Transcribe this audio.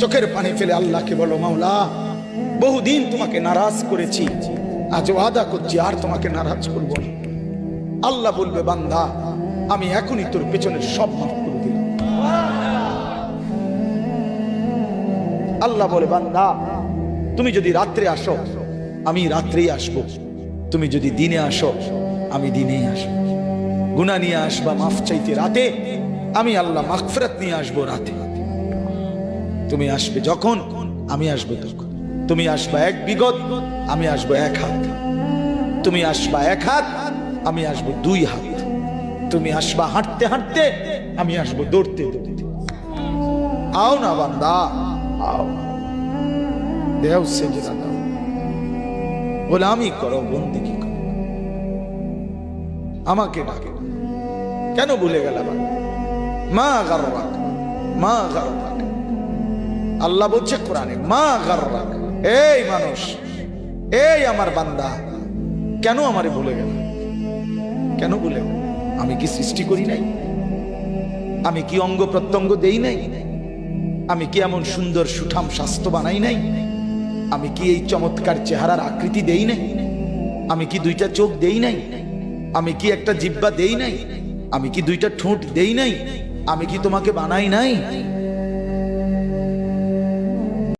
চোখের পানি ফেলে আল্লাহকে বলো, মাওলা, বহুদিন তোমাকে নারাজ করেছি। আজ ওয়াদা করছি, আর তোমাকে নারাজ করব না। আল্লাহ বলবে, বান্দা, আমি এখনই তোর পেছনের সব মাফ করে দিলাম। আল্লাহ বলে, বান্দা, তুমি যদি রাত্রে আসো, আমি রাত্রেই আসব। তুমি যদি দিনে আসো, আমি দিনেই আসব। গুণা নিয়ে আসবা, মাফ চাইতে রাতে, আমি আল্লাহ মাগফিরাত নিয়ে আসব রাতে। তুমি আসবে যখন আমি আসব তখন। তুমি আসবা এক বিগত, আমি আসব এক হাত। তুমি আসবা এক হাত, আমি আসব দুই হাত। তুমি আসবা হাঁটতে হাঁটতে, আমি আসব দৌড়তে দৌড়তে। আও না বান্দা, আও দেও সেজদা দাও। গোলামি করো, বন্দিগি করো। আমাকে ডাকে। কেন ভুলে গেলাম মা গাররাক মা গাররাক। আল্লাহ বলছে কোরআনে, মা গাররাক এই মানুষ এই আমার বান্দা কেন আমারে ভুলে গেল? কেন ভুলে আমি কি সৃষ্টি করি নাই? আমি কি অঙ্গ প্রত্যঙ্গ দেই নাই? আমি কি এমন সুন্দর সুঠাম স্বাস্থ্য বানাই নাই? আমি কি এই চমৎকার চেহারার আকৃতি দেই নাই? আমি কি দুইটা চোখ দেই নাই? আমি কি একটা জিব্বা দেই নাই? আমি কি দুইটা ঠোঁট দেই নাই? আমি কি তোমাকে বানাই নাই?